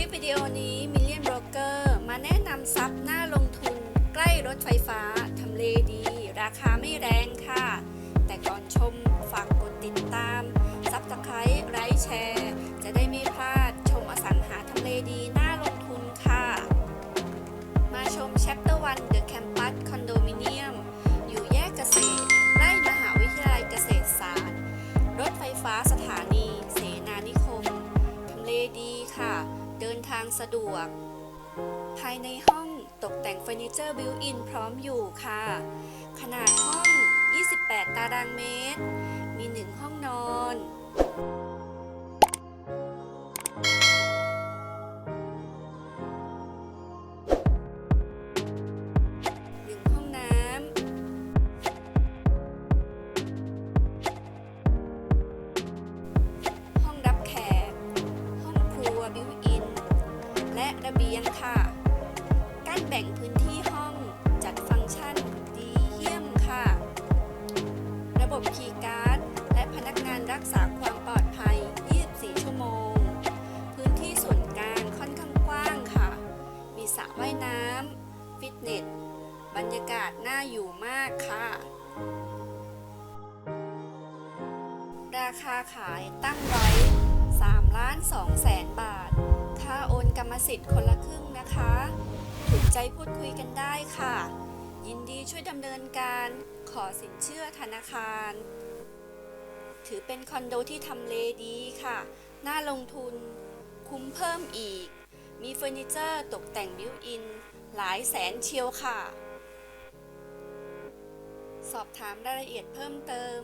ลิปวิดีโอนี้ Million Broker มาแนะนำซับหน้าลงทุน ใกล้รถไฟฟ้า ทำเลดี ราคาไม่แรงค่ะ แต่ก่อนชมฝากกดติดตามซับสไครต์ไลค์แชร์ จะได้ไม่พลาดชมอสังหาทำเลดีหน่าลงทุนค่ะ มาชม Chapter 1 The Campus Condominium อยู่แยกเกษตรใกล้มหาวิทยาลัยเกษตรศาสตร์ รถไฟฟ้าสถาางสะดวก ภายในห้องตกแต่งเฟอร์นิเจอร์บิวอินพร้อมอยู่ค่ะ ขนาดห้อง 28 ตารางเมตร มี 1 ห้องนอน ระเบียงค่ะกั้นแบ่งพื้นที่ห้องจัดฟังก์ชันดีเยี่ยมค่ะ ระบบคีย์การ์ด และพนักงานรักษาความปลอดภัย 24 ชั่วโมง พื้นที่ส่วนกลางค่อนข้างกว้างค่ะ มีสระว่ายน้ำฟิตเนส บรรยากาศน่าอยู่มากค่ะ ราคาขายตั้งไว้3ล้าน2แสนบาท ค่าโอนกรรมสิทธิ์คนละครึ่งนะคะ ถูกใจพูดคุยกันได้ค่ะ ยินดีช่วยดำเนินการขอสินเชื่อธนาคาร ถือเป็นคอนโดที่ทำเลดีค่ะ น่าลงทุน คุ้มเพิ่มอีก มีเฟอร์นิเจอร์ตกแต่งบิวอิน หลายแสนเชียวค่ะ สอบถามรายละเอียดเพิ่มเติม